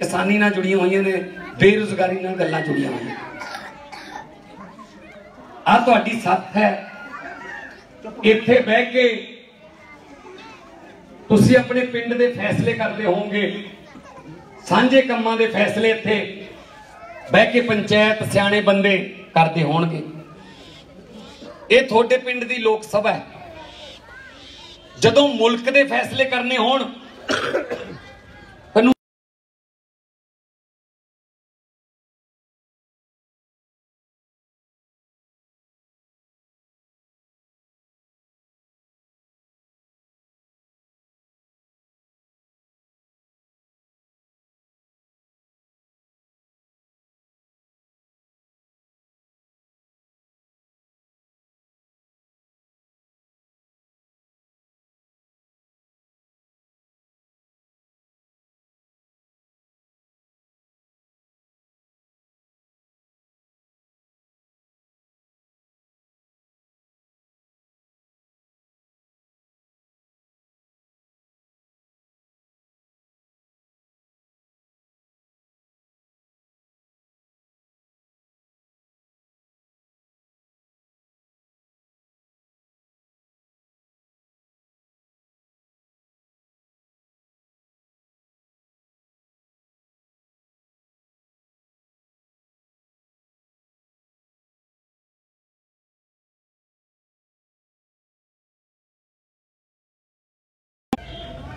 ਕਿਸਾਨੀ ਨਾਲ ਜੁੜੀਆਂ ਹੋਈਆਂ ਨੇ, ਬੇਰੁਜ਼ਗਾਰੀ ਨਾਲ ਗੱਲਾਂ ਜੁੜੀਆਂ ਹੋਈਆਂ ਆ ਤੁਹਾਡੀ ਸੱਥ ਹੈ। ਇੱਥੇ ਬਹਿ ਕੇ ਤੁਸੀਂ ਆਪਣੇ ਪਿੰਡ ਦੇ ਫੈਸਲੇ ਕਰਦੇ ਹੋਵੋਗੇ। ਸਾਂਝੇ ਕੰਮਾਂ ਦੇ ਫੈਸਲੇ ਇੱਥੇ ਬਹਿ ਕੇ ਪੰਚਾਇਤ ਸਿਆਣੇ ਬੰਦੇ ਕਰਦੇ ਹੋਣਗੇ। ਇਹ ਤੁਹਾਡੇ ਪਿੰਡ ਦੀ ਲੋਕ ਸਭਾ ਹੈ। ਜਦੋਂ ਮੁਲਕ ਦੇ ਫੈਸਲੇ ਕਰਨੇ ਹੋਣ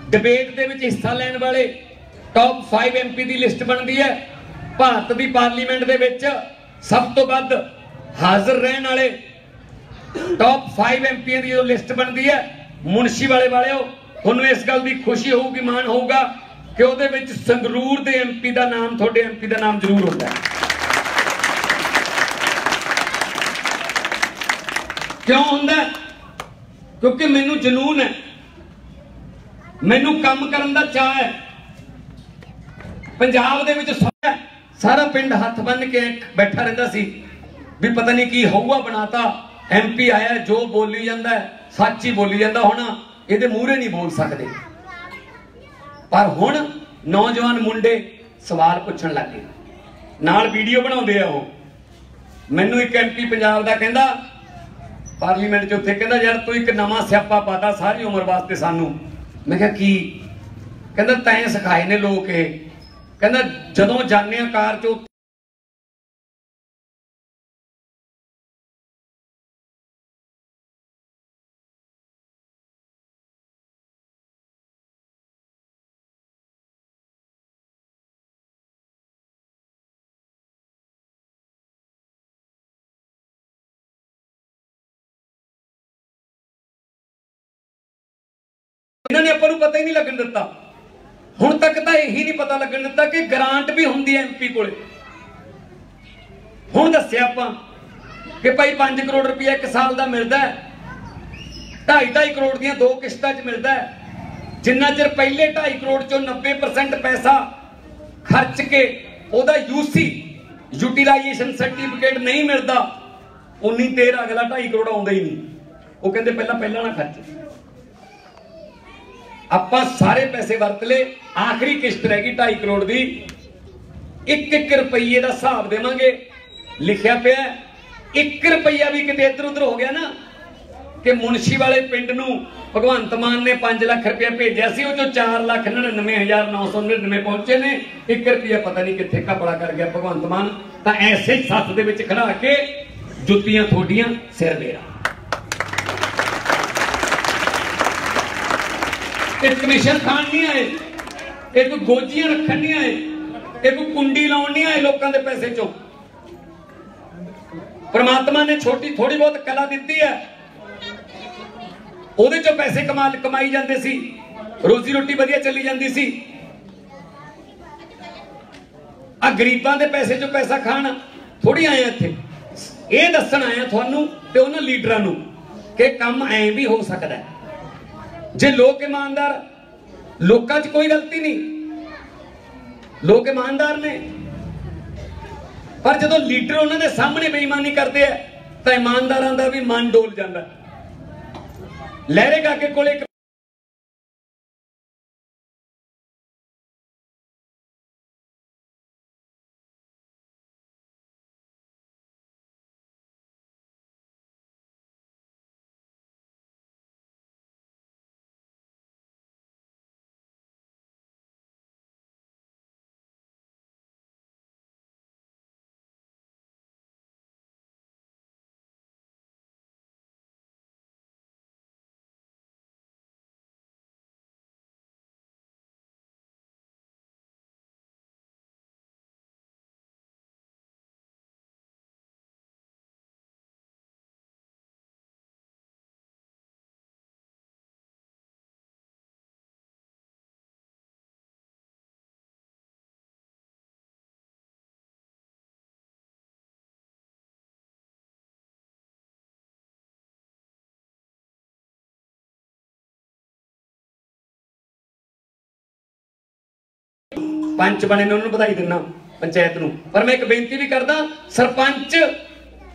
ਡਿਬੇਟ ਦੇ ਵਿੱਚ ਹਿੱਸਾ ਲੈਣ ਵਾਲੇ ਟੌਪ 5 ਐਮਪੀ ਦੀ ਲਿਸਟ ਬਣਦੀ ਹੈ। ਭਾਰਤ ਦੀ ਪਾਰਲੀਮੈਂਟ ਦੇ ਵਿੱਚ ਸਭ ਤੋਂ ਵੱਧ ਹਾਜ਼ਰ ਰਹਿਣ ਵਾਲੇ ਟੌਪ 5 ਐਮਪੀਆਂ ਦੀ ਜੋ ਲਿਸਟ ਬਣਦੀ ਹੈ ਮੁਨਸ਼ੀ ਵਾਲੇ ਵਾਲਿਓ, ਤੁਹਾਨੂੰ ਇਸ ਗੱਲ ਦੀ ਖੁਸ਼ੀ ਹੋਊਗੀ, ਮਾਣ ਹੋਊਗਾ ਕਿ ਉਹਦੇ ਵਿੱਚ ਸੰਗਰੂਰ ਦੇ ਐਮਪੀ ਦਾ ਨਾਮ, ਤੁਹਾਡੇ ਐਮਪੀ ਦਾ ਨਾਮ ਜ਼ਰੂਰ ਹੁੰਦਾ ਹੈ। ਕਿਉਂ ਹੁੰਦਾ ਕਿਉਂਕਿ ਮੈਨੂੰ ਜਨੂਨ ਹੈ। ਮੈਨੂੰ ਕੰਮ ਕਰਨ ਦਾ ਚਾਹ ਹੈ। ਪੰਜਾਬ ਦੇ ਵਿੱਚ ਸਾਰਾ ਸਾਰਾ ਪਿੰਡ ਹੱਥ ਬੰਨ ਕੇ ਬੈਠਾ ਰਹਿੰਦਾ ਸੀ। ਵੀ ਪਤਾ ਨਹੀਂ ਕੀ ਹਊਆ ਬਣਾਤਾ। ਐਮਪੀ ਆਇਆ, ਜੋ ਬੋਲੀ ਜਾਂਦਾ ਸੱਚ ਹੀ ਬੋਲੀ ਜਾਂਦਾ ਹੁਣ। ਇਹਦੇ ਮੂਹਰੇ ਨਹੀਂ ਬੋਲ ਸਕਦੇ। ਪਰ ਹੁਣ ਨੌਜਵਾਨ ਮੁੰਡੇ ਸਵਾਲ ਪੁੱਛਣ ਲੱਗੇ ਨਾਲ ਵੀਡੀਓ ਬਣਾਉਂਦੇ ਆ ਉਹ। ਮੈਨੂੰ ਇੱਕ ਐਮਪੀ ਪੰਜਾਬ ਦਾ ਕਹਿੰਦਾ, ਪਾਰਲੀਮੈਂਟ 'ਚ ਉੱਥੇ ਕਹਿੰਦਾ, ਯਾਰ ਤੂੰ ਇੱਕ ਨਵਾਂ ਸਿਆਪਾ ਪਾਤਾ, ਸਾਰੀ ਉਮਰ ਵਾਸਤੇ ਸਾਨੂੰ। ਮੈਂ ਕਿਹਾ ਕੀ? ਕਹਿੰਦਾ ਤੈਂ ਸਿਖਾਏ ਨੇ ਲੋਕ ਇਹ। ਕਹਿੰਦਾ ਜਦੋਂ ਜਾਂਦੇ ਆ ਕਾਰ 'ਚ ਇਹਨਾਂ ਨੇ ਆਪਾਂ ਨੂੰ ਪਤਾ ਹੀ ਨਹੀਂ ਲੱਗਣ ਦਿੱਤਾ। ਹੁਣ ਤੱਕ ਤਾਂ ਇਹੀ ਨਹੀਂ ਪਤਾ ਲੱਗਣ ਦਿੱਤਾ ਕਿ ਗ੍ਰਾਂਟ ਵੀ ਹੁੰਦੀ ਹੈ ਐਮਪੀ ਕੋਲੇ। ਹੁਣ ਦੱਸਿਆ ਆਪਾਂ ਕਿ ਭਾਈ 5 ਕਰੋੜ ਰੁਪਏ ਇੱਕ ਸਾਲ ਦਾ ਮਿਲਦਾ ਹੈ। 2.5 ਕਰੋੜ ਦੀਆਂ ਦੋ ਕਿਸ਼ਤਾਂ 'ਚ ਮਿਲਦਾ ਹੈ। ਜਿੰਨਾ ਚਿਰ ਪਹਿਲੇ 2.5 ਕਰੋੜ ਚੋਂ 90% ਪੈਸਾ ਖਰਚ ਕੇ ਉਹਦਾ ਯੂਸੀ ਯੂਟਿਲਾਈਜੇਸ਼ਨ ਸਰਟੀਫਿਕੇਟ ਨਹੀਂ ਮਿਲਦਾ, ਉਨੀ ਦੇਰ ਅਗਲਾ 2.5 ਕਰੋੜ ਆਉਂਦਾ ਹੀ ਨਹੀਂ। ਉਹ ਕਹਿੰਦੇ ਪਹਿਲਾਂ ਪਹਿਲਾਂ ਨਾ ਖਰਚ। ਆਪਾਂ ਸਾਰੇ ਪੈਸੇ ਵਰਤ ਲਏ। ਆਖਰੀ ਕਿਸ਼ਤ ਰਹਿ ਗਈ 2.5 ਕਰੋੜ ਦੀ। 1-1 ਰੁਪਏ ਦਾ ਹਿਸਾਬ ਦੇਵਾਂਗੇ। ਲਿਖਿਆ ਪਿਆ 1 ਰੁਪਈਆ ਵੀ ਕਿਤੇ ਇੱਧਰ ਉੱਧਰ ਹੋ ਗਿਆ ਨਾ ਕਿ ਮੁਨਸ਼ੀ ਵਾਲੇ ਪਿੰਡ ਨੂੰ ਭਗਵੰਤ ਮਾਨ ਨੇ 5 ਲੱਖ ਰੁਪਏ ਭੇਜਿਆ ਸੀ, ਉਹ ਚੋਂ 4 ਲੱਖ 99999 ਪਹੁੰਚੇ ਨੇ। 1 ਰੁਪਈਆ ਪਤਾ ਨਹੀਂ ਕਿੱਥੇ ਕਪੜਾ ਕਰ ਗਿਆ ਭਗਵੰਤ ਮਾਨ। ਤਾਂ ਐਸੇ ਸੱਤ ਦੇ ਵਿੱਚ ਖੜਾ ਕੇ ਜੁੱਤੀਆਂ ਥੋਡੀਆਂ ਸਿਰ ਮੇਰਾ। ਇਹ ਕਮਿਸ਼ਨ ਖਾਣ ਨਹੀਂ ਆਏ ਇਹ ਕੋਈ ਗੋਜੀਆਂ ਰੱਖਣ ਨਹੀਂ ਆਏ ਇਹ ਕੋਈ ਕੁੰਡੀ ਲਾਉਣ ਨਹੀਂ ਆਏ ਲੋਕਾਂ ਦੇ ਪੈਸੇ ਚੋਂ। ਪਰਮਾਤਮਾ ਨੇ ਛੋਟੀ ਥੋੜੀ ਬਹੁਤ ਕਲਾ ਦਿੱਤੀ ਹੈ। ਉਹਦੇ ਚੋਂ ਪੈਸੇ ਕਮਾ ਕਮਾਈ ਜਾਂਦੇ ਸੀ। ਰੋਜ਼ੀ ਰੋਟੀ ਵਧੀਆ ਚੱਲੀ ਜਾਂਦੀ ਸੀ। ਆ ਗਰੀਬਾਂ ਦੇ ਪੈਸੇ ਚੋਂ ਪੈਸਾ ਖਾਣ ਥੋੜੀ ਆਏ ਇੱਥੇ। ਇਹ ਦੱਸਣ ਆਇਆ ਤੁਹਾਨੂੰ ਤੇ ਉਹਨਾਂ ਲੀਡਰਾਂ ਨੂੰ ਕਿ ਕੰਮ ਐਂ ਵੀ ਹੋ ਸਕਦਾ ਹੈ। ਜੇ ਲੋਕ ਇਮਾਨਦਾਰ, ਲੋਕਾਂ 'ਚ ਕੋਈ ਗਲਤੀ ਨਹੀਂ। ਲੋਕ ਇਮਾਨਦਾਰ ਨੇ। ਪਰ ਜਦੋਂ ਲੀਡਰ ਉਹਨਾਂ ਦੇ ਸਾਹਮਣੇ ਬੇਈਮਾਨੀ ਕਰਦੇ ਆ, ਤਾਂ ਇਮਾਨਦਾਰਾਂ ਦਾ ਵੀ ਮਨ ਡੋਲ ਜਾਂਦਾ। ਲਹਿਰੇ ਕਾਕੇ ਕੋਲੇ ਪੰਚ ਬਣੇ ਨੇ ਉਹਨਾਂ ਨੂੰ ਵਧਾਈ ਦਿੰਦਾ ਪੰਚਾਇਤ ਨੂੰ। ਪਰ ਮੈਂ ਇੱਕ ਬੇਨਤੀ ਵੀ ਕਰਦਾ, ਸਰਪੰਚ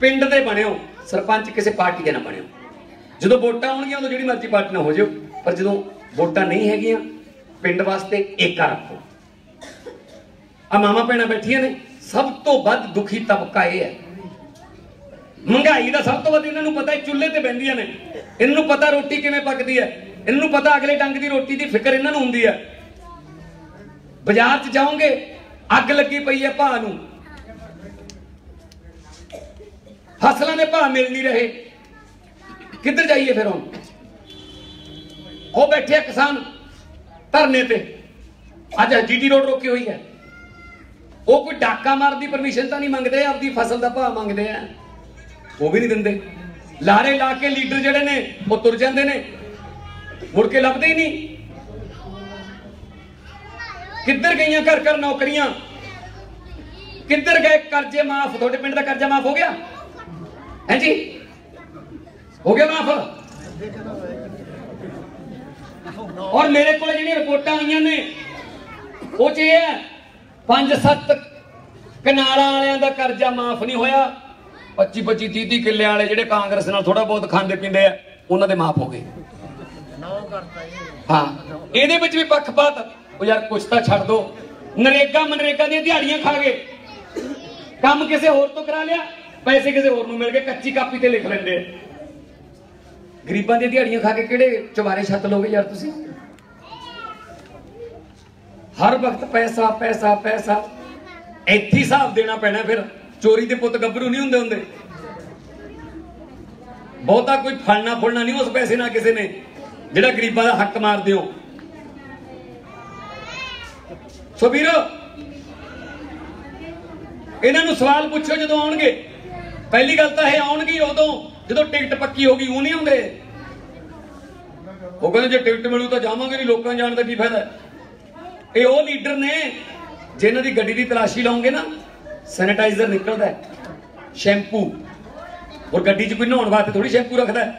ਪਿੰਡ ਦੇ ਬਣਿਓ, ਸਰਪੰਚ ਕਿਸੇ ਪਾਰਟੀ ਦੇ ਨਾ ਬਣਿਓ। ਜਦੋਂ ਵੋਟਾਂ ਆਉਣਗੀਆਂ ਉਦੋਂ ਜਿਹੜੀ ਮਰਜ਼ੀ ਪਾਰਟੀ ਨਾਲ ਹੋ ਜਾਓ, ਪਰ ਜਦੋਂ ਵੋਟਾਂ ਨਹੀਂ ਹੈਗੀਆਂ, ਪਿੰਡ ਵਾਸਤੇ ਏਕਾ ਰੱਖੋ। ਆ ਮਾਮਾ ਭੈਣਾਂ ਬੈਠੀਆਂ ਨੇ, ਸਭ ਤੋਂ ਵੱਧ ਦੁਖੀ ਤਬਕਾ ਇਹ ਹੈ। ਮਹਿੰਗਾਈ ਦਾ ਸਭ ਤੋਂ ਵੱਧ ਇਹਨਾਂ ਨੂੰ ਪਤਾ ਹੈ, ਚੁੱਲ੍ਹੇ ਤੇ ਬੈੰਦੀਆਂ ਨੇ। ਇਹਨਾਂ ਨੂੰ ਪਤਾ ਰੋਟੀ ਕਿਵੇਂ ਪੱਕਦੀ ਹੈ। ਇਹਨਾਂ ਨੂੰ ਪਤਾ ਅਗਲੇ ਡੰਗ ਦੀ ਰੋਟੀ ਦੀ ਫਿਕਰ ਇਹਨਾਂ ਨੂੰ ਹੁੰਦੀ ਹੈ। ਬਾਜ਼ਾਰ 'ਚ ਜਾਓਗੇ, ਅੱਗ ਲੱਗੀ ਪਈ ਹੈ ਭਾਅ ਨੂੰ। ਫਸਲਾਂ ਦੇ ਭਾਅ ਮਿਲ ਨਹੀਂ ਰਹੇ। ਕਿੱਧਰ ਜਾਈਏ ਫਿਰ ਹੁਣ? ਉਹ ਬੈਠੇ ਆ ਕਿਸਾਨ ਧਰਨੇ ਤੇ। ਅੱਜ ਜੀਟੀ ਰੋਡ ਰੋਕੀ ਹੋਈ ਹੈ। ਉਹ ਕੋਈ ਡਾਕਾ ਮਾਰਨ ਦੀ ਪਰਮਿਸ਼ਨ ਤਾਂ ਨਹੀਂ ਮੰਗਦੇ, ਆਪਦੀ ਫਸਲ ਦਾ ਭਾਅ ਮੰਗਦੇ ਆ। ਉਹ ਵੀ ਨਹੀਂ ਦਿੰਦੇ। ਲਾਰੇ ਲਾ ਕੇ ਲੀਡਰ ਜਿਹੜੇ ਨੇ, ਉਹ ਤੁਰ ਜਾਂਦੇ ਨੇ। ਮੁੜ ਕੇ ਲੱਭਦੇ ਹੀ ਨਹੀਂ। ਕਿੱਧਰ ਗਈਆਂ ਘਰ ਘਰ ਨੌਕਰੀਆਂ? ਕਿੱਧਰ ਗਏ? ਕਰਜ਼ੇ ਮਾਫ ਤੁਹਾਡੇ ਪਿੰਡ ਦਾ ਕਰਜ਼ਾ ਮਾਫ ਹੋ ਗਿਆ? ਹੈ ਜੀ? ਹੋ ਗਿਆ ਮਾਫ? ਔਰ ਮੇਰੇ ਕੋਲ ਜਿਹੜੀਆਂ ਰਿਪੋਰਟਾਂ ਆਈਆਂ ਨੇ ਉਹ ਚ ਇਹ ਹੈ ਪੰਜ ਸੱਤ ਕਨਾਲਾਂ ਵਾਲਿਆਂ ਦਾ ਕਰਜ਼ਾ ਮਾਫ ਨਹੀਂ ਹੋਇਆ। 25 25 30 30 ਕਿੱਲੇ ਵਾਲੇ ਜਿਹੜੇ ਕਾਂਗਰਸ ਨਾਲ ਥੋੜਾ ਬਹੁਤ ਖਾਂਦੇ ਪੀਂਦੇ ਆ ਉਹਨਾਂ ਦੇ ਮਾਫ ਹੋ ਗਏ। ਹਾਂ ਇਹਦੇ ਵਿੱਚ ਵੀ ਪੱਖਪਾਤ ਉਹ ਯਾਰ ਕੁਛ ਤਾਂ ਛੱਡ ਦੋ। ਨਰੇਗਾ ਮਨਰੇਗਾ ਦੀਆਂ ਦਿਹਾੜੀਆਂ ਖਾ ਗਏ ਕੰਮ ਕਿਸੇ ਹੋਰ ਤੋਂ ਕਰਾ ਲਿਆ, ਪੈਸੇ ਕਿਸੇ ਹੋਰ ਨੂੰ ਮਿਲ ਗਏ, ਕੱਚੀ ਕਾਪੀ ਤੇ ਲਿਖ ਲੈਂਦੇ ਗਰੀਬਾਂ ਦੀਆਂ ਦਿਹਾੜੀਆਂ ਖਾ ਕੇ ਕਿਹੜੇ ਚਵਾਰੇ ਛੱਤ ਲੋਗੇ ਯਾਰ ਤੁਸੀਂ? ਹਰ ਵਕਤ ਪੈਸਾ ਪੈਸਾ ਪੈਸਾ। ਇੱਥੇ ਹਿਸਾਬ ਦੇਣਾ ਪੈਣਾ ਫਿਰ। ਚੋਰੀ ਦੇ ਪੁੱਤ ਗੱਭਰੂ ਨਹੀਂ ਹੁੰਦੇ ਹੁੰਦੇ। ਬਹੁਤਾ ਕੋਈ ਫੜਨਾ ਫੁੜਨਾ ਨਹੀਂ ਉਸ ਪੈਸੇ ਨਾਲ ਕਿਸੇ ਨੇ। ਜਿਹੜਾ ਗਰੀਬਾਂ ਦਾ ਹੱਕ ਮਾਰਦੇ ਹੋ। ਸੋ ਵੀਰੋ। ਇਹਨਾਂ ਨੂੰ ਸਵਾਲ ਪੁੱਛੋ ਜਦੋਂ ਆਉਣਗੇ। ਪਹਿਲੀ ਗੱਲ ਤਾਂ ਇਹ ਆਉਣਗੇ ਉਦੋਂ, ਜਦੋਂ ਟਿਕਟ ਪੱਕੀ ਹੋ ਉਹ ਨਹੀਂ ਆਉਂਦੇ। ਉਹ ਕਹਿੰਦੇ ਜੇ ਟਿਕਟ ਮਿਲੂ ਤਾਂ ਜਾਵਾਂਗੇ ਨਹੀਂ, ਲੋਕਾਂ ਜਾਣ ਦਾ ਕੀ ਫਾਇਦਾ ਇਹ ਉਹ ਲੀਡਰ ਨੇ, ਜਿਨ੍ਹਾਂ ਦੀ ਗੱਡੀ ਦੀ ਤਲਾਸ਼ੀ ਲਾਉਂਗੇ ਨਾ, ਸੈਨੀਟਾਈਜ਼ਰ ਨਿਕਲਦਾ ਹੈ, ਸ਼ੈਂਪੂ। ਔਰ ਗੱਡੀ 'ਚ ਕੋਈ ਨਹਾਉਣ ਵਾਸਤੇ ਥੋੜੀ ਸ਼ੈਂਪੂ ਰੱਖਦਾ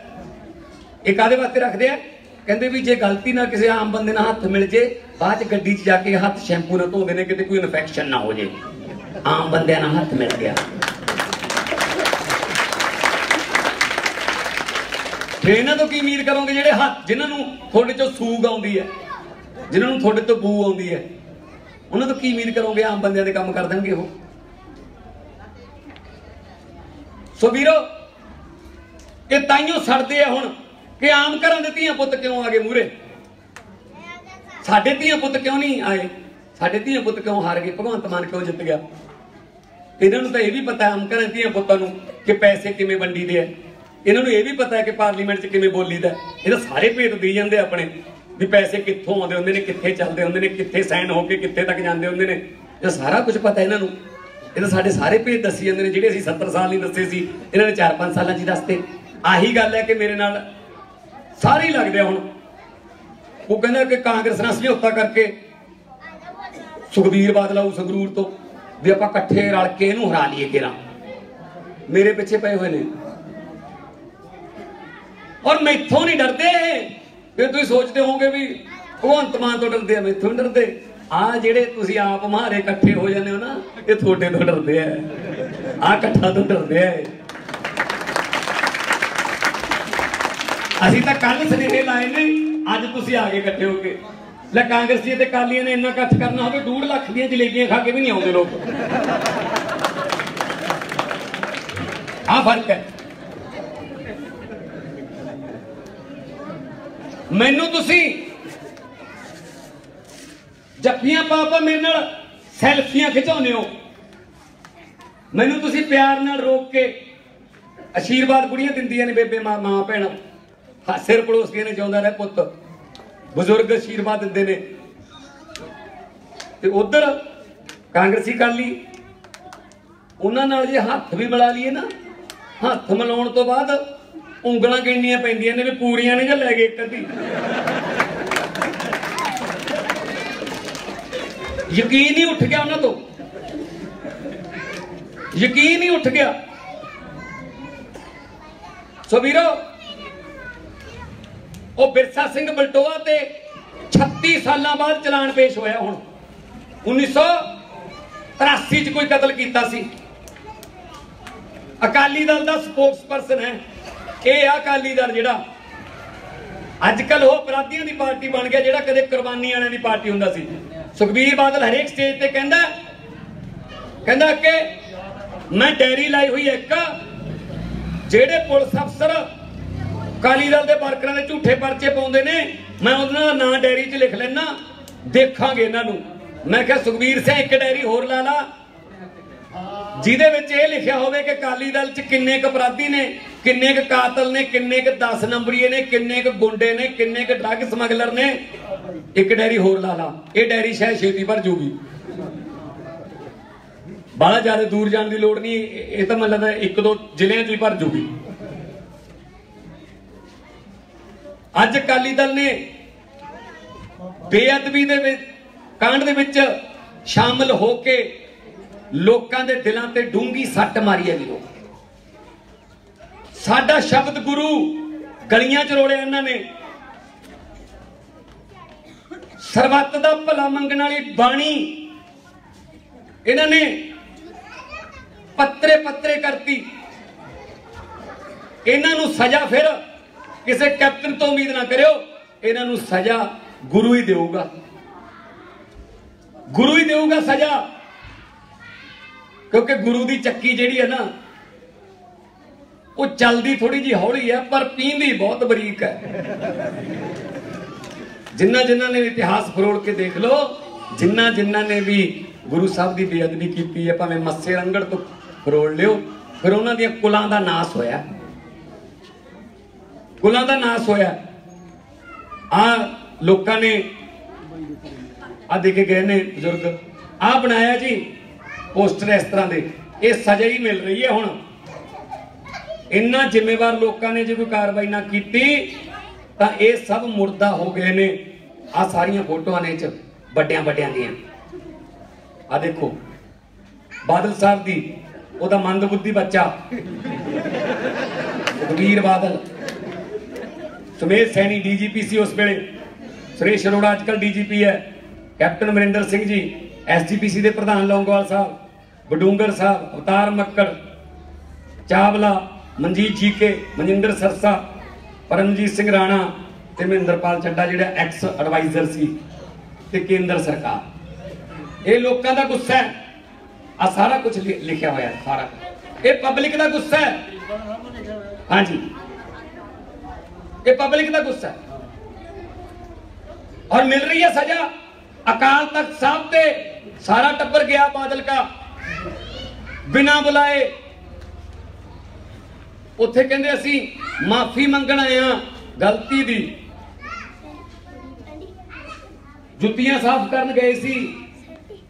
ਇਹ ਕਾਦੇ ਵਾਸਤੇ ਰੱਖਦੇ ਆ? ਕਹਿੰਦੇ ਵੀ ਜੇ ਗਲਤੀ ਨਾਲ ਕਿਸੇ ਆਮ ਬੰਦੇ ਨਾਲ ਹੱਥ ਮਿਲ ਜੇ ਬਾਅਦ 'ਚ ਗੱਡੀ 'ਚ ਜਾ ਕੇ ਹੱਥ ਸ਼ੈਂਪੂ ਨਾਲ ਧੋਦੇ ਨੇ, ਕਿਤੇ ਕੋਈ ਇਨਫੈਕਸ਼ਨ ਨਾ ਹੋ ਜੇ। ਆਮ ਬੰਦਿਆਂ ਨਾਲ ਹੱਥ ਮਿਲ ਗਿਆ। ਫਿਰ ਇਹਨਾਂ ਤੋਂ ਕੀ ਉਮੀਦ ਕਰੋਗੇ ਜਿਹੜੇ ਹੱਥ, ਜਿਨ੍ਹਾਂ ਨੂੰ ਤੁਹਾਡੇ ਚੋਂ ਸੂਗ ਆਉਂਦੀ ਹੈ, ਜਿਨ੍ਹਾਂ ਨੂੰ ਤੁਹਾਡੇ ਤੋਂ ਬੂ ਆਉਂਦੀ ਹੈ, ਉਹਨਾਂ ਤੋਂ ਕੀ ਉਮੀਦ ਕਰੋਗੇ ਆਮ ਬੰਦਿਆਂ ਦੇ ਕੰਮ ਕਰ ਦੇਣਗੇ ਉਹ? ਸੋ ਵੀਰੋ, ਇਹ ਤਾਈਓ ਸੜਦੇ ਆ ਹੁਣ ਕਿ ਆਮ ਘਰਾਂ ਦੇ ਧੀਆਂ ਪੁੱਤ ਕਿਉਂ ਆ ਗਏ ਮੂਰੇ ਸਾਡੇ ਧੀਆਂ ਪੁੱਤ ਕਿਉਂ ਨਹੀਂ ਆਏ? ਸਾਡੇ ਧੀਆਂ ਪੁੱਤ ਕਿਉਂ ਹਾਰ ਗਏ? ਭਗਵੰਤ ਮਾਨ ਕਿਉਂ ਜਿੱਤ ਗਿਆ? ਇਹਨਾਂ ਨੂੰ ਤਾਂ ਇਹ ਵੀ ਪਤਾ ਆਮ ਘਰਾਂ ਦੀਆਂ ਪੁੱਤਾਂ ਨੂੰ ਕਿ ਪੈਸੇ ਕਿਵੇਂ ਵੰਡੀਦੇ ਆ। ਇਹਨਾਂ ਨੂੰ ਇਹ ਵੀ ਪਤਾ ਹੈ ਕਿ ਪਾਰਲੀਮੈਂਟ 'ਚ ਕਿਵੇਂ ਬੋਲੀਦਾ ਇਹ ਤਾਂ ਸਾਰੇ ਭੇਤ ਦੇ ਜਾਂਦੇ ਆਪਣੇ, ਵੀ ਪੈਸੇ ਕਿੱਥੋਂ ਆਉਂਦੇ ਹੁੰਦੇ ਨੇ, ਕਿੱਥੇ ਚੱਲਦੇ ਹੁੰਦੇ ਨੇ, ਕਿੱਥੇ ਸਾਈਨ ਹੋ ਕੇ ਕਿੱਥੇ ਤੱਕ ਜਾਂਦੇ ਹੁੰਦੇ ਨੇ। ਇਹ ਸਾਰਾ ਕੁਝ ਪਤਾ ਇਹਨਾਂ ਨੂੰ। ਇਹ ਤਾਂ ਸਾਡੇ ਸਾਰੇ ਭੇਤ ਦੱਸੀ ਜਾਂਦੇ ਨੇ, ਜਿਹੜੇ ਅਸੀਂ 70 ਸਾਲ ਨਹੀਂ ਦੱਸੇ ਸੀ, ਇਹਨਾਂ ਨੇ 4-5 ਸਾਲਾਂ 'ਚ ਹੀ ਦੱਸਤੇ। ਆਹੀ ਗੱਲ ਹੈ ਕਿ ਮੇਰੇ ਨਾਲ ਸਾਰੇ ਹੀ ਲੱਗਦੇ ਆ ਹੁਣ। ਉਹ ਕਹਿੰਦਾ ਕਿ ਕਾਂਗਰਸ ਨਾਲ ਸਮਝੌਤਾ ਕਰਕੇ ਸੁਖਬੀਰ ਬਾਦਲ ਆਊ ਸੰਗਰੂਰ ਤੋਂ ਵੀ ਆਪਾਂ ਇਕੱਠੇ ਰਲ ਕੇ ਇਹਨੂੰ ਹਰਾ ਲਈਏ ਕਿਰਾਂ ਮੇਰੇ ਪਿੱਛੇ ਪਏ ਹੋਏ ਨੇ। ਔਰ ਮੈਥੋਂ ਨਹੀਂ ਡਰਦੇ ਫਿਰ ਤੁਸੀਂ ਸੋਚਦੇ ਹੋਵੋਗੇ ਵੀ ਭਗਵੰਤ ਮਾਨ ਤੋਂ ਡਰਦੇ ਆ, ਮੈਥੋਂ ਨੀ ਡਰਦੇ। ਆ ਜਿਹੜੇ ਤੁਸੀਂ ਆਪ ਮਾਰੇ ਇਕੱਠੇ ਹੋ ਜਾਂਦੇ ਹੋ ਨਾ, ਇਹ ਤੁਹਾਡੇ ਤੋਂ ਡਰਦੇ ਆ। ਆ ਇਕੱਠਾ ਤੋਂ ਡਰਦੇ ਆ ਅਸੀਂ ਤਾਂ ਕੱਲ ਸਨੇਹੇ ਲਾਏ ਨੇ। ਅੱਜ ਤੁਸੀਂ ਆ ਗਏ ਇਕੱਠੇ ਹੋ ਕੇ। ਲੈ ਕਾਂਗਰਸੀ ਤੇ ਕਾਲੀਆਂ ਨੇ ਇੰਨਾ ਇਕੱਠ ਕਰਨਾ ਹੋਵੇ 2 ਲੱਖ ਦੀਆਂ ਜਲੇਬੀਆਂ ਖਾ ਕੇ ਵੀ ਨਹੀਂ ਆਉਂਦੇ ਲੋਕ। ਆ ਫ਼ਰਕ ਹੈ। ਮੈਨੂੰ ਤੁਸੀਂ ਜੱਫੀਆਂ ਪਾਪਾ ਮੇਰੇ ਨਾਲ ਸੈਲਫੀਆਂ ਖਿਚਾਉਂਦੇ ਹੋ। ਮੈਨੂੰ ਤੁਸੀਂ ਪਿਆਰ ਨਾਲ ਰੋਕ ਕੇ ਆਸ਼ੀਰਵਾਦ ਬੁੜੀਆਂ ਦਿੰਦੀਆਂ ਨੇ ਬੇਬੇ ਮਾਂ ਮਾਂ ਭੈਣਾਂ। ਹਾਂ, ਸਿਰ ਪੜੋਸ ਕੇ ਨੇ ਚਾਹੁੰਦਾ ਰਹਿ ਪੁੱਤ। ਬਜ਼ੁਰਗ ਆਸ਼ੀਰਵਾਦ ਦਿੰਦੇ ਨੇ। ਤੇ ਉਧਰ ਕਾਂਗਰਸੀ ਕਾਲੀ ਉਹਨਾਂ ਨਾਲ ਜੇ ਹੱਥ ਵੀ ਮਿਲਾ ਲਈਏ ਨਾ, ਹੱਥ ਮਿਲਾਉਣ ਤੋਂ ਬਾਅਦ ਉਂਗਲਾਂ ਗਿਣਨੀਆਂ ਪੈਂਦੀਆਂ ਨੇ ਵੀ ਪੂਰੀਆਂ ਨੇ ਜਾਂ ਲੈ ਗਏ ਇੱਕ ਅੱਧੀ। ਯਕੀਨ ਹੀ ਉੱਠ ਗਿਆ ਉਹਨਾਂ ਤੋਂ। ਯਕੀਨ ਹੀ ਉੱਠ ਗਿਆ। ਸੋ ਵੀਰੋ ਉਹ ਬਿਰਸਾ ਸਿੰਘ ਬਲਟੋਆ ਤੇ 36 ਸਾਲਾਂ ਬਾਅਦ ਚਲਾਨ ਪੇਸ਼ ਹੋਇਆ ਹੁਣ। 1983 ਚ ਕੋਈ ਕਤਲ ਕੀਤਾ ਸੀ। ਅਕਾਲੀ ਦਲ ਦਾ ਸਪੋਕਸਪਰਸਨ ਹੈ। ਇਹ ਆ ਅਕਾਲੀ ਦਲ ਜਿਹੜਾ। ਅੱਜ ਕੱਲ ਉਹ ਅਪਰਾਧੀਆਂ ਦੀ ਪਾਰਟੀ ਬਣ ਗਿਆ ਜਿਹੜਾ ਕਦੇ ਕੁਰਬਾਨੀ ਵਾਲਿਆਂ ਦੀ ਪਾਰਟੀ ਹੁੰਦਾ ਸੀ। ਸੁਖਬੀਰ ਬਾਦਲ ਹਰੇਕ ਸਟੇਜ ਤੇ ਕਹਿੰਦਾ ਕਹਿੰਦਾ ਕਿ ਮੈਂ ਡੈਰੀ ਲਾਈ ਹੋਈ ਇੱਕ, ਜਿਹੜੇ ਪੁਲਿਸ ਅਫਸਰ ਅਕਾਲੀ ਦਲ ਦੇ ਵਰਕਰਾਂ ਦੇ ਝੂਠੇ ਪਰਚੇ ਪਾਉਂਦੇ ਨੇ। ਮੈਂ ਉਹਨਾਂ ਦਾ ਨਾਂ ਡੈਰੀ 'ਚ ਲਿਖ ਲੈਣਾ ਦੇਖਾਂਗੇ ਇਹਨਾਂ ਨੂੰ। ਮੈਂ ਕਿਹਾ, ਸੁਖਬੀਰ ਸਿੰਘ, ਇੱਕ ਡੈਰੀ ਹੋਰ ਲਾ ਲਾ। ਜਿਹਦੇ ਵਿੱਚ ਇਹ ਲਿਖਿਆ ਹੋਵੇ ਕਿ ਅਕਾਲੀ ਦਲ 'ਚ ਕਿੰਨੇ ਕੁ ਅਪਰਾਧੀ ਨੇ, ਕਿੰਨੇ ਕੁ ਕਾਤਲ ਨੇ, ਕਿੰਨੇ ਕੁ 10 ਨੰਬਰੀਏ ਨੇ, ਕਿੰਨੇ ਕੁ ਗੁੰਡੇ ਨੇ, ਕਿੰਨੇ ਕੁ ਡਰੱਗ ਸਮਗਲਰ ਨੇ। ਇੱਕ ਡੈਰੀ ਹੋਰ ਲਾ ਲਾ। ਇਹ ਡੈਰੀ ਸ਼ਾਇਦ ਛੇਤੀ ਭਰ ਜੂਗੀ। ਬਾਹਲਾ ਜ਼ਿਆਦਾ ਦੂਰ ਜਾਣ ਦੀ ਲੋੜ ਨਹੀਂ। ਇਹ ਤਾਂ ਮਤਲਬ ਇੱਕ ਦੋ ਜ਼ਿਲ੍ਹਿਆਂ 'ਚ ਹੀ ਭਰ ਜੂਗੀ। ਅੱਜ ਅਕਾਲੀ ਦਲ ਨੇ ਬੇਅਦਬੀ ਦੇ ਵਿੱਚ, ਕਾਂਡ ਦੇ ਵਿੱਚ ਸ਼ਾਮਲ ਹੋ ਕੇ ਲੋਕਾਂ ਦੇ ਦਿਲਾਂ ਤੇ ਡੂੰਗੀ ਸੱਟ ਮਾਰੀ ਹੈ ਵੀਰੋ ਸਾਡਾ ਸ਼ਬਦ ਗੁਰੂ ਗਲੀਆਂ 'ਚ ਰੋਲਿਆ ਇਹਨਾਂ ਨੇ। ਸਰਬੱਤ ਦਾ ਭਲਾ ਮੰਗਣ ਵਾਲੀ ਬਾਣੀ ਇਹਨਾਂ ਨੇ ਪੱਤਰੇ ਪੱਤਰੇ ਕਰਤੀ। ਇਹਨਾਂ ਨੂੰ ਸਜ਼ਾ ਫਿਰ ਕਿਸੇ ਕੈਪਟਨ ਤੋਂ ਉਮੀਦ ਨਾ ਕਰਿਓ, ਇਹਨਾਂ ਨੂੰ ਸਜ਼ਾ ਗੁਰੂ ਹੀ ਦੇਊਗਾ। ਗੁਰੂ ਹੀ ਦੇਊਗਾ ਸਜ਼ਾ। ਕਿਉਂਕਿ ਗੁਰੂ ਦੀ ਚੱਕੀ ਜਿਹੜੀ ਹੈ ਨਾ, ਉਹ ਚੱਲਦੀ ਥੋੜੀ ਜੀ ਹੌਲੀ ਹੈ, ਪਰ ਪੀਂਦੀ ਬਹੁਤ ਬਰੀਕ ਹੈ। ਜਿੰਨਾ ਜਿਨ੍ਹਾਂ ਨੇ ਇਤਿਹਾਸ ਫਰੋੜ ਕੇ ਦੇਖ ਲਓ, ਜਿੰਨਾ ਜਿਨ੍ਹਾਂ ਨੇ ਵੀ ਗੁਰੂ ਸਾਹਿਬ ਦੀ ਬੇਅਦਬੀ ਕੀਤੀ ਹੈ, ਭਾਵੇਂ ਮੱਸੇ ਰੰਗੜ ਤੋਂ ਫਰੋੜ ਲਿਓ, ਫਿਰ ਉਹਨਾਂ ਦੀਆਂ ਕੁਲਾਂ ਦਾ ਨਾਸ ਹੋਇਆ। ਕੁਲਾਂ ਦਾ ਨਾਸ ਹੋਇਆ। ਆ ਲੋਕਾਂ ਨੇ ਆ ਦੇ ਕੇ ਗਏ ਨੇ ਬਜ਼ੁਰਗ। ਆ ਬਣਾਇਆ ਜੀ ਪੋਸਟਰ ਇਸ ਤਰ੍ਹਾਂ ਦੇ। ਇਹ ਸਜ਼ਾ ਹੀ ਮਿਲ ਰਹੀ ਹੈ ਹੁਣ। ਇੰਨਾ ਜ਼ਿੰਮੇਵਾਰ ਲੋਕਾਂ ਨੇ ਜੇ ਕੋਈ ਕਾਰਵਾਈ ਨਾ ਕੀਤੀ, ਤਾਂ ਇਹ ਸਭ ਮੁਰਦਾ ਹੋ ਗਏ ਨੇ। ਆ ਸਾਰੀਆਂ ਫੋਟੋਆਂ ਨੇ ਚ ਵੱਡਿਆਂ ਵੱਡਿਆਂ ਦੀਆਂ। ਆ ਦੇਖੋ, ਬਾਦਲ ਸਾਹਿਬ ਦੀ, ਉਹਦਾ ਮੰਦਬੁੱਧੀ ਬੱਚਾ। ਸੁਖਬੀਰ ਬਾਦਲ। ਸੁਮੇਧ ਸੈਣੀ ਡੀਜੀਪੀ ਸੀ ਉਸ ਵੇਲੇ। ਸੁਰੇਸ਼ ਅਰੋੜਾ ਅੱਜਕੱਲ ਡੀਜੀਪੀ ਹੈ। ਕੈਪਟਨ ਅਮਰਿੰਦਰ ਸਿੰਘ ਜੀ ਐਸਜੀਪੀਸੀ ਦੇ ਪ੍ਰਧਾਨ ਲੌਂਗੋਵਾਲ ਸਾਹਿਬ ਬਡੂੰਗਰ ਸਾਹਿਬ, ਅਵਤਾਰ ਮੱਕੜ, ਚਾਵਲਾ, ਮਨਜੀਤ ਜੀਕੇ ਮਨਿੰਦਰ ਸਰਸਾ, ਪਰਮਜੀਤ ਸਿੰਘ ਰਾਣਾ ਤੇ ਮਹਿੰਦਰਪਾਲ ਚੱਡਾ ਜਿਹੜਾ ਐਕਸ ਐਡਵਾਈਜ਼ਰ ਸੀ ਤੇ ਕੇਂਦਰ ਸਰਕਾਰ। ਇਹ ਲੋਕਾਂ ਦਾ ਗੁੱਸਾ ਹੈ। ਆ ਸਾਰਾ ਕੁਝ ਲਿਖਿਆ ਹੋਇਆ ਹੈ, ਸਾਰਾ ਇਹ ਪਬਲਿਕ ਦਾ ਗੁੱਸਾ ਹੈ। ਹਾਂਜੀ। ਇਹ ਪਬਲਿਕ ਦਾ ਗੁੱਸਾ ਹੈ ਔਰ ਮਿਲ ਰਹੀ ਹੈ ਸਜ਼ਾ ਅਕਾਲ ਤਖਤ ਸਾਹਿਬ ਤੇ ਸਾਰਾ ਟੱਬਰ ਗਿਆ ਬਾਦਲ ਕਾ ਬਿਨਾ ਬੁਲਾਏ ਉੱਥੇ ਕਹਿੰਦੇ ਅਸੀਂ ਮਾਫੀ ਮੰਗਣ ਆਏ ਆ ਗਲਤੀ ਦੀ ਜੁੱਤੀਆਂ ਸਾਫ਼ ਕਰਨ ਗਏ ਸੀ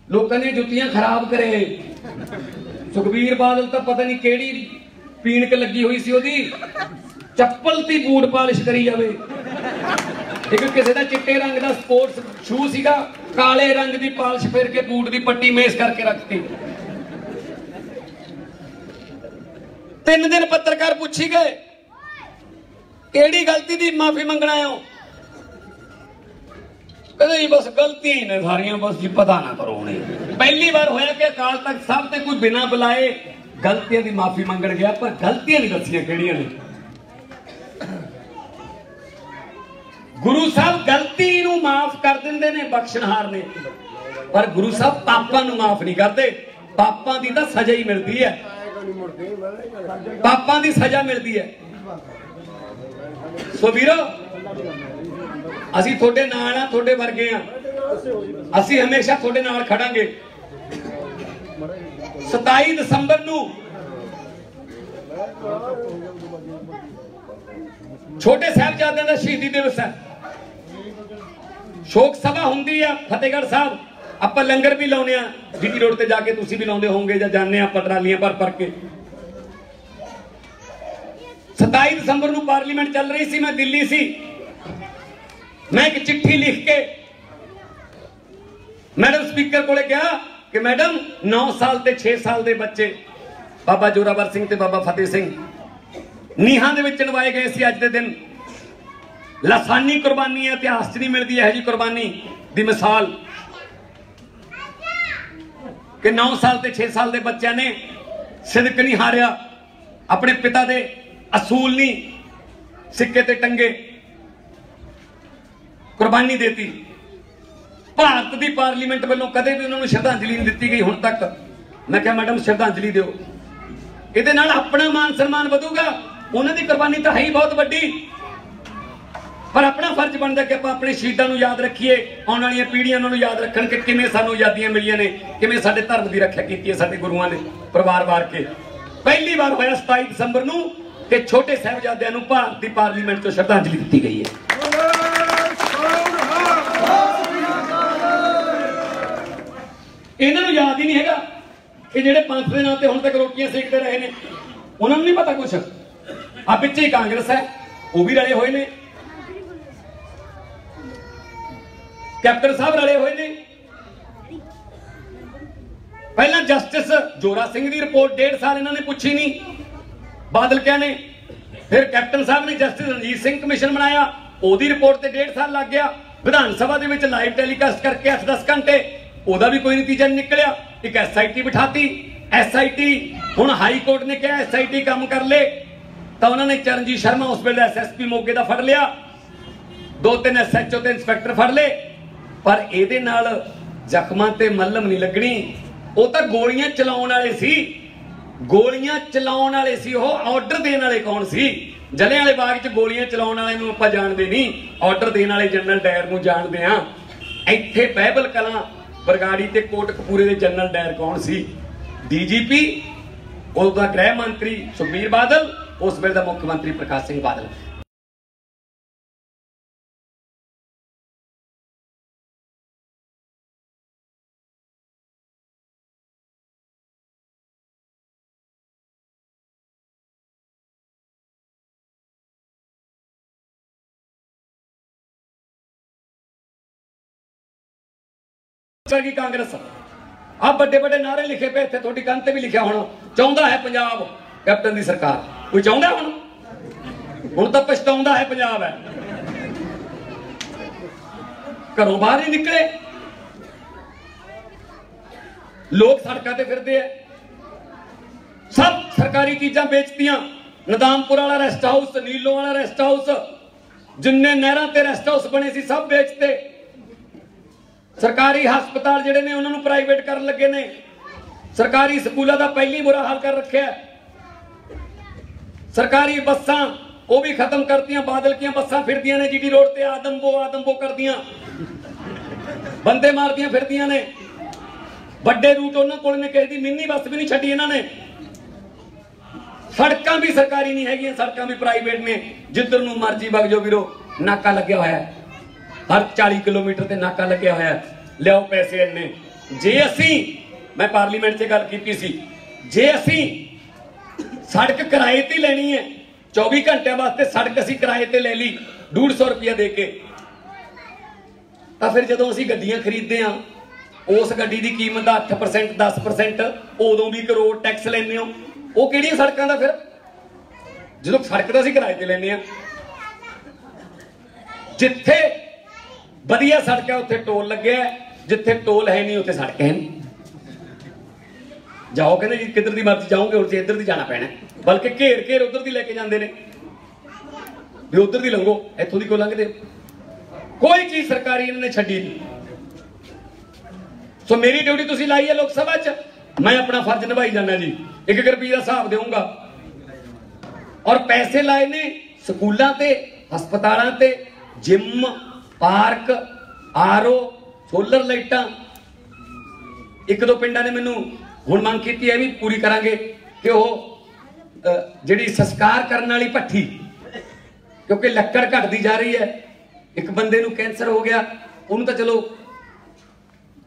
ਲੋਕਾਂ ਨੇ ਜੁੱਤੀਆਂ ਖਰਾਬ ਕਰੇ ਸੁਖਬੀਰ ਬਾਦਲ ਤਾਂ ਪਤਾ ਨਹੀਂ ਕਿਹੜੀ ਪੀਣਕ ਲੱਗੀ ਹੋਈ ਸੀ ਉਹਦੀ ਚੱਪਲ ਤੇ ਬੂਟ ਪਾਲਿਸ਼ ਕਰੀ ਜਾਵੇ। ਇੱਕ ਕਿਸੇ ਦਾ ਚਿੱਟੇ ਰੰਗ ਦਾ ਸਪੋਰਟਸ ਸ਼ੂ ਸੀਗਾ, ਕਾਲੇ ਰੰਗ ਦੀ ਪਾਲਿਸ਼ ਫੇਰ ਕੇ ਬੂਟ ਦੀ ਪੱਟੀ ਮੇਸ ਕਰਕੇ ਰੱਖਤੀ। ਤਿੰਨ ਦਿਨ ਪੱਤਰਕਾਰ ਪੁੱਛੀ ਗਏ, ਕਿਹੜੀ ਗਲਤੀ ਦੀ ਮਾਫੀ ਮੰਗਣਾ ਆਇਓ ਕਹਿੰਦੇ ਜੀ, ਬਸ ਗਲਤੀਆਂ ਹੀ ਨੇ ਸਾਰੀਆਂ, ਬਸ ਜੀ ਪਤਾ ਨਾ ਕਰੋ ਹੁਣੇ ਪਹਿਲੀ ਵਾਰ ਹੋਇਆ ਕਿ ਅਕਾਲ ਤਖਤ ਸਾਹਿਬ ਤੇ ਕੋਈ ਬਿਨਾ ਬੁਲਾਏ ਗਲਤੀਆਂ ਦੀ ਮਾਫੀ ਮੰਗਣ ਗਿਆ, ਪਰ ਗਲਤੀਆਂ ਨਹੀਂ ਦੱਸੀਆਂ ਕਿਹੜੀਆਂ ਨੇ। ਗੁਰੂ ਸਾਹਿਬ ਗਲਤੀ ਨੂੰ ਮਾਫ ਕਰ ਦਿੰਦੇ ਨੇ ਬਖਸ਼ਣਹਾਰ ਨੇ। ਪਰ ਗੁਰੂ ਸਾਹਿਬ ਪਾਪਾਂ ਨੂੰ ਮਾਫ ਨਹੀਂ ਕਰਦੇ। ਪਾਪਾਂ ਦੀ ਤਾਂ ਸਜ਼ਾ ਹੀ ਮਿਲਦੀ ਹੈ। ਪਾਪਾਂ ਦੀ ਸਜ਼ਾ ਮਿਲਦੀ ਹੈ। ਸੋ ਵੀਰੋ, ਅਸੀਂ ਤੁਹਾਡੇ ਨਾਲ ਆ ਤੁਹਾਡੇ ਵਰਗੇ ਆ ਅਸੀਂ ਹਮੇਸ਼ਾ ਤੁਹਾਡੇ ਨਾਲ ਖੜਾਂਗੇ। 27 ਦਸੰਬਰ ਨੂੰ ਛੋਟੇ ਸਾਹਿਬਜ਼ਾਦਿਆਂ ਦਾ ਸ਼ਹੀਦੀ ਦਿਵਸ ਹੈ। ਸ਼ੋਕ ਸਭਾ ਹੁੰਦੀ ਆ ਫਤਿਹਗੜ੍ਹ ਸਾਹਿਬ। ਆਪਾਂ ਲੰਗਰ ਵੀ ਲਾਉਨੇ ਆ। ਜੀਟੀ ਰੋਡ ਤੇ ਜਾ ਕੇ ਤੁਸੀਂ ਵੀ ਲਾਉਂਦੇ ਹੋਵੋਗੇ ਜਾਂ ਜਾਣਦੇ ਆ ਪਟਰਾਲੀਆਂ ਭਰ ਭਰ ਕੇ। 27 ਦਸੰਬਰ ਨੂੰ ਪਾਰਲੀਮੈਂਟ ਚੱਲ ਰਹੀ ਸੀ, ਮੈਂ ਦਿੱਲੀ ਸੀ। ਮੈਂ ਇੱਕ ਚਿੱਠੀ ਲਿਖ ਕੇ ਮੈਡਮ ਸਪੀਕਰ ਕੋਲੇ ਗਿਆ ਕਿ ਮੈਡਮ 9 ਸਾਲ ਤੇ 6 ਸਾਲ ਦੇ ਬੱਚੇ, ਬਾਬਾ ਜੋਰਾਵਰ ਸਿੰਘ ਤੇ ਬਾਬਾ ਫਤਿਹ ਸਿੰਘ। ਨੀਹਾਂ ਦੇ ਵਿੱਚ ਨਵਾਏ ਗਏ ਸੀ ਅੱਜ ਦੇ ਦਿਨ। ਲਸਾਨੀ ਕੁਰਬਾਨੀ ਹੈ, ਇਤਿਹਾਸ 'ਚ ਨਹੀਂ ਮਿਲਦੀ ਇਹ ਜੀ ਕੁਰਬਾਨੀ ਦੀ ਮਿਸਾਲ। ਕਿ 9 ਸਾਲ ਤੇ 6 ਸਾਲ ਦੇ ਬੱਚਿਆਂ ਨੇ ਸਿਦਕ ਨਹੀਂ ਹਾਰਿਆ, ਆਪਣੇ ਪਿਤਾ ਦੇ ਅਸੂਲ ਨਹੀਂ, ਸਿੱਕੇ ਤੇ ਟੰਗੇ ਕੁਰਬਾਨੀ ਦਿੱਤੀ। ਭਾਰਤ ਦੀ ਪਾਰਲੀਮੈਂਟ ਵੱਲੋਂ ਕਦੇ ਵੀ ਉਹਨਾਂ ਨੂੰ ਸ਼ਰਧਾਂਜਲੀ ਨਹੀਂ ਦਿੱਤੀ ਗਈ, ਹੁਣ ਤੱਕ। ਮੈਂ ਕਿਹਾ, ਮੈਡਮ, ਸ਼ਰਧਾਂਜਲੀ ਦਿਓ। ਇਹਦੇ ਨਾਲ ਆਪਣਾ ਮਾਨ ਸਨਮਾਨ ਵਧੂਗਾ। ਉਹਨਾਂ ਦੀ ਕੁਰਬਾਨੀ ਤਾਂ ਹੈ ਹੀ ਬਹੁਤ ਵੱਡੀ। ਪਰ ਆਪਣਾ ਫਰਜ਼ ਬਣਦਾ ਕਿ ਆਪਾਂ ਆਪਣੇ ਸ਼ਹੀਦਾਂ ਨੂੰ ਯਾਦ ਰੱਖੀਏ, ਆਉਣ ਵਾਲੀਆਂ ਪੀੜ੍ਹੀਆਂ ਉਹਨਾਂ ਨੂੰ ਯਾਦ ਰੱਖਣ ਕਿ ਕਿਵੇਂ ਸਾਨੂੰ ਆਜ਼ਾਦੀਆਂ ਮਿਲੀਆਂ ਨੇ, ਕਿਵੇਂ ਸਾਡੇ ਧਰਮ ਦੀ ਰੱਖਿਆ ਕੀਤੀ ਹੈ ਸਾਡੇ ਗੁਰੂਆਂ ਨੇ, ਪਰਿਵਾਰ ਵਾਰ ਕੇ। ਪਹਿਲੀ ਵਾਰ ਹੋਇਆ 27 ਦਸੰਬਰ ਨੂੰ ਕਿ ਛੋਟੇ ਸਾਹਿਬਜ਼ਾਦਿਆਂ ਨੂੰ ਭਾਰਤ ਦੀ ਪਾਰਲੀਮੈਂਟ ਤੋਂ ਸ਼ਰਧਾਂਜਲੀ ਦਿੱਤੀ ਗਈ ਹੈ। ਇਹਨਾਂ ਨੂੰ ਯਾਦ ਹੀ ਨਹੀਂ ਹੈਗਾ ਕਿ ਜਿਹੜੇ ਪੰਥ ਦੇ ਨਾਂ ਤੇ ਹੁਣ ਤੱਕ ਰੋਟੀਆਂ ਸੇਕਦੇ ਰਹੇ ਨੇ। ਉਹਨਾਂ ਨੂੰ ਨਹੀਂ ਪਤਾ ਕੁਛ। ਆ ਪਿੱਛੇ ਹੀ ਕਾਂਗਰਸ ਹੈ, ਉਹ ਵੀ ਰਲੇ ਹੋਏ ਨੇ। ਕੈਪਟਨ ਸਾਹਿਬ ਰਲੇ ਹੋਏ ਨੇ। ਪਹਿਲਾਂ ਜਸਟਿਸ ਜੋਰਾ ਸਿੰਘ ਦੀ ਰਿਪੋਰਟ ਡੇਢ ਸਾਲ ਇਹਨਾਂ ਨੇ ਪੁੱਛੀ ਨਹੀਂ। ਬਾਦਲ ਕਿਆ ਨੇ? ਫਿਰ ਕੈਪਟਨ ਸਾਹਿਬ ਨੇ ਜਸਟਿਸ ਰਣਜੀਤ ਸਿੰਘ ਕਮਿਸ਼ਨ ਬਣਾਇਆ, ਉਹਦੀ ਰਿਪੋਰਟ ਤੇ ਡੇਢ ਸਾਲ ਲੱਗ ਗਿਆ। ਵਿਧਾਨ ਸਭਾ ਦੇ ਵਿੱਚ ਲਾਈਵ ਟੈਲੀਕਾਸਟ ਕਰਕੇ 8-10 ਘੰਟੇ, ਉਹਦਾ ਵੀ ਕੋਈ ਨਤੀਜਾ ਨਹੀਂ ਨਿਕਲਿਆ। ਇੱਕ ਐਸਆਈਟੀ ਬਿਠਾਤੀ। ਐਸਆਈਟੀ ਹੁਣ ਹਾਈ ਕੋਰਟ ਨੇ ਕਿਹਾ ਐਸਆਈਟੀ ਕੰਮ ਕਰ ਲੇ। ਤਾਂ ਉਹਨਾਂ ਨੇ ਚਰਨਜੀਤ ਸ਼ਰਮਾ ਉਸ ਵੇਲੇ ਐਸਐਸਪੀ ਮੋਗੇ ਦਾ ਫੜ ਲਿਆ। ਦੋ ਤਿੰਨ ਐਸਐਚਓ ਤੇ ਇੰਸਪੈਕਟਰ ਫੜ ਲਏ। ਪਰ ਇਹਦੇ ਨਾਲ ਜ਼ਖਮਾਂ ਤੇ ਮੱਲਮ ਨਹੀਂ ਲੱਗਣੀ। ਉਹ ਤਾਂ ਗੋਲੀਆਂ ਚਲਾਉਣ ਵਾਲੇ ਸੀ। ਗੋਲੀਆਂ ਚਲਾਉਣ ਵਾਲੇ ਸੀ। ਉਹ ਆਰਡਰ ਦੇਣ ਵਾਲੇ ਕੌਣ ਸੀ? ਜਲੇ ਵਾਲੇ ਬਾਗ 'ਚ ਗੋਲੀਆਂ ਚਲਾਉਣ ਵਾਲੇ ਨੂੰ ਆਪਾਂ ਜਾਣਦੇ ਨਹੀਂ। ਆਰਡਰ ਦੇਣ ਵਾਲੇ ਜਨਰਲ ਡਾਇਰ ਨੂੰ ਜਾਣਦੇ ਆ ਇੱਥੇ ਬਹਿਬਲ ਕਲਾਂ ਬਰਗਾੜੀ ਤੇ ਕੋਟਕਪੂਰੇ ਦੇ ਜਨਰਲ ਡਾਇਰ ਕੌਣ ਸੀ? ਡੀਜੀਪੀ ਉਹਦਾ ਗ੍ਰਹਿ ਮੰਤਰੀ ਸੁਖਬੀਰ ਬਾਦਲ ਉਸ ਵੇਲੇ ਦਾ ਮੁੱਖ ਮੰਤਰੀ ਪ੍ਰਕਾਸ਼ ਸਿੰਘ ਬਾਦਲ। ਕੀ ਕਾਂਗਰਸ। ਆ ਵੱਡੇ ਵੱਡੇ ਨਾਰੇ ਲਿਖੇ ਪਏ ਇੱਥੇ, ਤੁਹਾਡੀ ਕੰਨ ਤੇ ਵੀ ਲਿਖਿਆ ਹੋਣਾ। ਚਾਹੁੰਦਾ ਹੈ ਪੰਜਾਬ ਕੈਪਟਨ ਦੀ ਸਰਕਾਰ। ਕੋਈ ਚਾਹੁੰਦਾ ਹੁਣ? ਹੁਣ ਤਾਂ ਪਛਤਾਉਂਦਾ ਹੈ ਪੰਜਾਬ ਹੈ। ਘਰੋਂ ਬਾਹਰ ਹੀ ਨਿਕਲੇ। ਲੋਕ ਸੜਕਾਂ ਤੇ ਫਿਰਦੇ ਆ। ਸਭ ਸਰਕਾਰੀ ਚੀਜ਼ਾਂ ਵੇਚਤੀਆਂ। ਨਦਾਮਪੁਰ ਵਾਲਾ ਰੈਸਟ ਹਾਊਸ ਨੀਲੋ ਵਾਲਾ ਰੈਸਟ ਹਾਊਸ ਜਿੰਨੇ ਨਹਿਰਾਂ ਤੇ ਰੈਸਟ ਹਾਊਸ ਬਣੇ ਸੀ, ਸਭ ਵੇਚਤੇ। ਸਰਕਾਰੀ ਹਸਪਤਾਲ ਜਿਹੜੇ ਨੇ, ਉਹਨਾਂ ਨੂੰ ਪ੍ਰਾਈਵੇਟ ਕਰਨ ਲੱਗੇ ਨੇ। ਸਰਕਾਰੀ ਸਕੂਲਾਂ ਦਾ ਪਹਿਲੀ ਬੁਰਾ ਹਾਲ ਕਰ ਰੱਖਿਆ। ਸਰਕਾਰੀ ਬੱਸਾਂ, ਉਹ ਵੀ ਖਤਮ ਕਰਤੀਆਂ, ਬਾਦਲ ਕੀਆਂ ਬੱਸਾਂ ਫਿਰਦੀਆਂ ਨੇ ਜੀਟੀ ਰੋਡ ਤੇ ਆਦਮਬੋ ਆਦਮਬੋ ਕਰਦੀਆਂ। ਬੰਦੇ ਮਾਰਦੀਆਂ ਫਿਰਦੀਆਂ ਨੇ। ਵੱਡੇ ਰੂਟ ਉਹਨਾਂ ਕੋਲ ਨੇ, ਕਿਸੇ ਦੀ ਮਿੰਨੀ ਬੱਸ ਵੀ ਨਹੀਂ ਛੱਡੀ ਇਹਨਾਂ ਨੇ। ਸੜਕਾਂ ਵੀ ਸਰਕਾਰੀ ਨਹੀਂ ਹੈਗੀਆਂ, ਸੜਕਾਂ ਵੀ ਪ੍ਰਾਈਵੇਟ ਨੇ। ਜਿੱਧਰ ਨੂੰ ਮਰਜ਼ੀ ਵਗ ਜਾਓ ਵੀਰੋ, ਨਾਕਾ ਲੱਗਿਆ ਹੋਇਆ ਹੈ। ਹਰ 40 ਕਿਲੋਮੀਟਰ ਤੇ ਨਾਕਾ ਲੱਗਿਆ ਹੋਇਆ ਹੈ। ਲਿਆਓ ਪੈਸੇ ਇੰਨੇ। ਜੇ ਅਸੀਂ, ਮੈਂ ਪਾਰਲੀਮੈਂਟ 'ਚ ਗੱਲ ਕੀਤੀ ਸੀ, ਜੇ ਅਸੀਂ ਸੜਕ ਕਿਰਾਏ ਤੇ ਲੈਣੀ ਹੈ। 24 ਘੰਟਿਆਂ ਵਾਸਤੇ ਸੜਕ ਅਸੀਂ ਕਿਰਾਏ ਤੇ ਲੈ ਲਈ 150 ਰੁਪਇਆ ਦੇ ਕੇ। ਤਾਂ ਫਿਰ ਜਦੋਂ ਅਸੀਂ ਗੱਡੀਆਂ ਖਰੀਦਦੇ ਆ ਉਸ ਗੱਡੀ ਦੀ ਕੀਮਤ ਦਾ 8% 10% ਉਦੋਂ ਵੀ ਕਰੋੜ ਟੈਕਸ ਲੈਂਦੇ ਹੋ। ਉਹ ਕਿਹੜੀਆਂ ਸੜਕਾਂ ਦਾ ਫਿਰ? ਜਦੋਂ ਸੜਕ ਦਾ ਅਸੀਂ ਕਿਰਾਏ ਤੇ ਲੈਂਦੇ ਆ ਜਿੱਥੇ ਵਧੀਆ ਸੜਕ ਹੈ, ਉੱਥੇ ਟੋਲ ਲੱਗਿਆ ਜਿੱਥੇ ਟੋਲ ਹੈ ਨਹੀਂ, ਉੱਥੇ ਸੜਕ ਹੈ ਨਹੀਂ। ਜਾਓ ਕਹਿੰਦੇ ਜੀ, ਕਿੱਧਰ ਦੀ ਮਰਜ਼ੀ ਜਾਓਗੇ ਹੁਣ ਤੇ ਇੱਧਰ ਦੀ ਜਾਣਾ ਪੈਣਾ। ਬਲਕਿ ਘੇਰ ਘੇਰ ਉਧਰ ਦੀ ਲੈ ਕੇ ਜਾਂਦੇ ਨੇ। ਵੀ ਉਧਰ ਦੀ ਲੰਘੋ, ਇੱਥੋਂ ਦੀ ਕੋ ਲੰਘਦੇ ਕੋਈ ਚੀਜ਼ ਸਰਕਾਰੀ ਇਹਨਾਂ ਨੇ ਛੱਡੀ ਨਹੀਂ। ਸੋ ਮੇਰੀ ਡਿਊਟੀ ਤੁਸੀਂ ਲਾਈ ਹੈ ਲੋਕ ਸਭਾ 'ਚ। ਮੈਂ ਆਪਣਾ ਫਰਜ਼ ਨਿਭਾਈ ਜਾਂਦਾ ਜੀ। ਇੱਕ ਇੱਕ ਰੁਪਈਏ ਦਾ ਹਿਸਾਬ ਦੇਵਾਂਗਾ ਔਰ ਪੈਸੇ ਲਾਏ ਨੇ ਸਕੂਲਾਂ ਤੇ, ਹਸਪਤਾਲਾਂ ਤੇ, ਜਿਮ, ਪਾਰਕ, ਆਰਓ, ਸੋਲਰ ਲਾਈਟਾਂ। ਇੱਕ ਦੋ ਪਿੰਡਾਂ ਨੇ ਮੈਨੂੰ ਹੁਣ ਮੰਗ ਕੀਤੀ ਹੈ ਵੀ ਪੂਰੀ ਕਰਾਂਗੇ ਕਿ ਉਹ ਜਿਹੜੀ ਸੰਸਕਾਰ ਕਰਨ ਵਾਲੀ ਭੱਠੀ, ਕਿਉਂਕਿ ਲੱਕੜ ਘਟਦੀ ਜਾ ਰਹੀ ਹੈ, ਇੱਕ ਬੰਦੇ ਨੂੰ ਕੈਂਸਰ ਹੋ ਗਿਆ, ਉਹਨੂੰ ਤਾਂ ਚਲੋ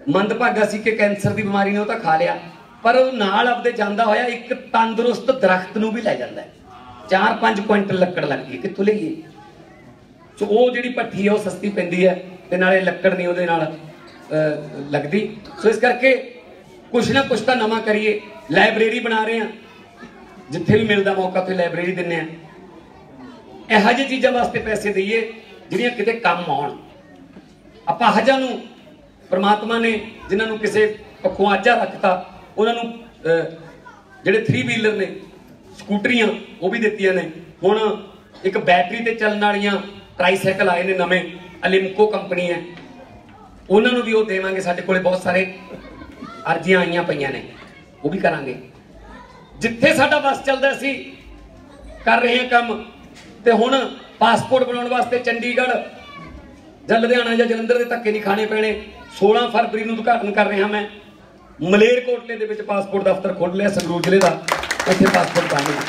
ਮੰਦਭਾਗਾ ਸੀ ਕਿ ਕੈਂਸਰ ਦੀ ਬਿਮਾਰੀ ਨੇ ਉਹ ਤਾਂ ਖਾ ਲਿਆ, ਪਰ ਉਹ ਨਾਲ ਆਪਦੇ ਜਾਂਦਾ ਹੋਇਆ ਇੱਕ ਤੰਦਰੁਸਤ ਦਰਖਤ ਨੂੰ ਵੀ ਲੈ ਜਾਂਦਾ ਹੈ। 4-5 ਕੁਇੰਟਲ ਲੱਕੜ ਲੱਗਦੀ ਹੈ ਕਿੱਥੋਂ ਲਈਏ ਸੋ ਉਹ ਜਿਹੜੀ ਭੱਠੀ ਹੈ, ਉਹ ਸਸਤੀ ਪੈਂਦੀ ਹੈ ਤੇ ਨਾਲੇ ਲੱਕੜ ਨਹੀਂ ਉਹਦੇ ਨਾਲ ਲੱਗਦੀ। ਸੋ ਇਸ ਕਰਕੇ ਕੁਛ ਨਾ ਕੁਛ ਤਾਂ ਨਵਾਂ ਕਰੀਏ, ਲਾਇਬ੍ਰੇਰੀ ਬਣਾ ਰਹੇ ਆ ਜਿੱਥੇ ਵੀ ਮਿਲਦਾ ਮੌਕਾ ਤੇ ਲਾਇਬ੍ਰੇਰੀ ਦਿੰਨੇ ਆ ਇਹੋ ਜਿਹੀ ਚੀਜ਼ਾਂ ਵਾਸਤੇ ਪੈਸੇ ਦਈਏ, ਜਿਹੜੀਆਂ ਕਿਤੇ ਕੰਮ ਆਉਣ। ਆਪਾਂ ਹਜਾਂ ਨੂੰ ਪ੍ਰਮਾਤਮਾ ਨੇ ਜਿਨ੍ਹਾਂ ਨੂੰ ਕਿਸੇ ਪੱਖੋਂ ਪਖਵਾਜਾ ਰੱਖਤਾ, ਉਹਨਾਂ ਨੂੰ ਜਿਹੜੇ 3 ਵੀਲਰ ਨੇ, ਸਕੂਟਰੀਆਂ, ਉਹ ਵੀ ਦਿੱਤੀਆਂ ਨੇ। ਹੁਣ ਇੱਕ ਬੈਟਰੀ ਤੇ ਚੱਲਣ ਵਾਲੀਆਂ ਟ੍ਰਾਈਸਾਈਕਲ ਆਏ ਨੇ ਨਵੇਂ ਅਲਿਮਕੋ ਕੰਪਨੀ ਹੈ। ਉਹਨਾਂ ਨੂੰ ਵੀ ਉਹ ਦੇਵਾਂਗੇ, ਸਾਡੇ ਕੋਲੇ ਬਹੁਤ ਸਾਰੇ ਅਰਜ਼ੀਆਂ ਆਈਆਂ ਪਈਆਂ ਨੇ। ਉਹ ਵੀ ਕਰਾਂਗੇ। ਜਿੱਥੇ ਸਾਡਾ ਬਸ ਚੱਲਦਾ ਸੀ, ਕਰ ਰਹੇ ਹਾਂ ਕੰਮ। ਤੇ ਹੁਣ ਪਾਸਪੋਰਟ ਬਣਾਉਣ ਵਾਸਤੇ ਚੰਡੀਗੜ੍ਹ ਜਾਂ ਲੁਧਿਆਣਾ ਜਾਂ ਜਲੰਧਰ ਦੇ ਧੱਕੇ ਨਹੀਂ ਖਾਣੇ ਪੈਣੇ। 16 ਫਰਵਰੀ ਨੂੰ ਉਦਘਾਟਨ ਕਰ ਰਿਹਾ ਮੈਂ। ਮਲੇਰਕੋਟਲੇ ਦੇ ਵਿੱਚ ਪਾਸਪੋਰਟ ਦਫ਼ਤਰ ਖੋਲ ਲਿਆ, ਸੰਗਰੂਰ ਜ਼ਿਲ੍ਹੇ ਦਾ। ਉੱਥੇ ਪਾਸਪੋਰਟ ਬਣਾਉਣਾ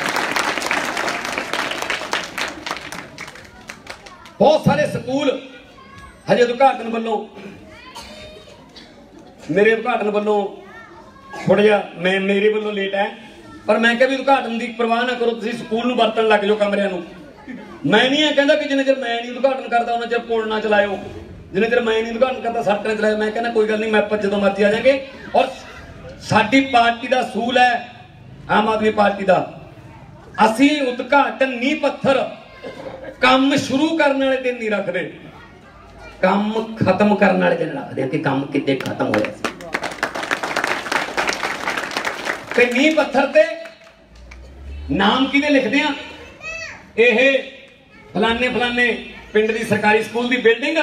ਬਹੁਤ ਸਾਰੇ ਸਕੂਲ ਹਜੇ ਉਦਘਾਟਨ ਵੱਲੋਂ ਮੇਰੇ ਉਦਘਾਟਨ ਵੱਲੋਂ ਥੋੜਾ ਜਿਹਾ ਮੈਂ ਮੇਰੇ ਵੱਲੋਂ ਲੇਟ ਹੈ, ਪਰ ਮੈਂ ਕਿਹਾ ਵੀ ਉਦਘਾਟਨ ਦੀ ਪਰਵਾਹ ਨਾ ਕਰੋ, ਤੁਸੀਂ ਸਕੂਲ ਨੂੰ ਵਰਤਣ ਲੱਗ ਜਾਓ ਕਮਰਿਆਂ ਨੂੰ। ਮੈਂ ਨਹੀਂ ਇਹ ਕਹਿੰਦਾ ਕਿ ਜਿੰਨੇ ਚਿਰ ਮੈਂ ਨਹੀਂ ਉਦਘਾਟਨ ਕਰਦਾ, ਉਹਨਾਂ ਚਿਰ ਪੁਲ ਨਾ ਚਲਾਇਓ। ਜਿੰਨੇ ਚਿਰ ਮੈਂ ਨਹੀਂ ਉਦਘਾਟਨ ਕਰਦਾ, ਸੜਕਾਂ ਚਲਾਇਓ। ਮੈਂ ਕਹਿੰਦਾ ਕੋਈ ਗੱਲ ਨਹੀਂ, ਮੈਂ ਆਪਾਂ ਜਦੋਂ ਮਰਜ਼ੀ ਆ ਜਾਾਂਗੇ ਔਰ ਸਾਡੀ ਪਾਰਟੀ ਦਾ ਸੂਲ ਹੈ ਆਮ ਆਦਮੀ ਪਾਰਟੀ ਦਾ। ਅਸੀਂ ਉਦਘਾਟਨ ਨਹੀਂ ਪੱਥਰ ਕੰਮ ਸ਼ੁਰੂ ਕਰਨ ਵਾਲੇ ਦਿਨ ਨਹੀਂ ਰੱਖਦੇ। ਕੰਮ ਖਤਮ ਕਰਨ ਵਾਲੇ ਦਿਨ ਰੱਖਦੇ ਆ ਕਿ ਕੰਮ ਕਿੱਦੇ ਖਤਮ ਹੋਇਆ ਸੀ। ਤੇ ਨੀਂਹ ਪੱਥਰ ਤੇ ਨਾਮ ਕਿਹਦੇ ਲਿਖਦੇ ਆ? ਇਹ ਫਲਾਣੇ ਫਲਾਣੇ ਪਿੰਡ ਦੀ ਸਰਕਾਰੀ ਸਕੂਲ ਦੀ ਬਿਲਡਿੰਗ